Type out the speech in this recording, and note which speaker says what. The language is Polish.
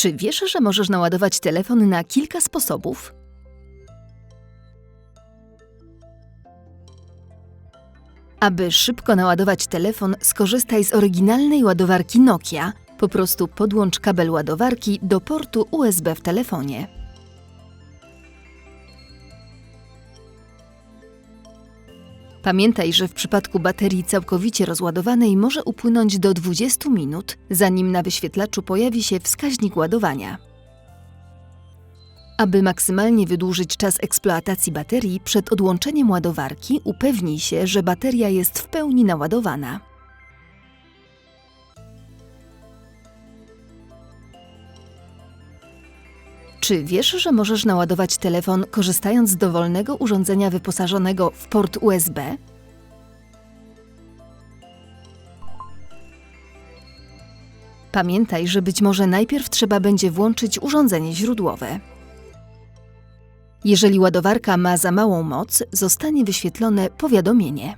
Speaker 1: Czy wiesz, że możesz naładować telefon na kilka sposobów? Aby szybko naładować telefon, skorzystaj z oryginalnej ładowarki Nokia. Po prostu podłącz kabel ładowarki do portu USB w telefonie. Pamiętaj, że w przypadku baterii całkowicie rozładowanej może upłynąć do 20 minut, zanim na wyświetlaczu pojawi się wskaźnik ładowania. Aby maksymalnie wydłużyć czas eksploatacji baterii, przed odłączeniem ładowarki upewnij się, że bateria jest w pełni naładowana. Czy wiesz, że możesz naładować telefon korzystając z dowolnego urządzenia wyposażonego w port USB? Pamiętaj, że być może najpierw trzeba będzie włączyć urządzenie źródłowe. Jeżeli ładowarka ma za małą moc, zostanie wyświetlone powiadomienie.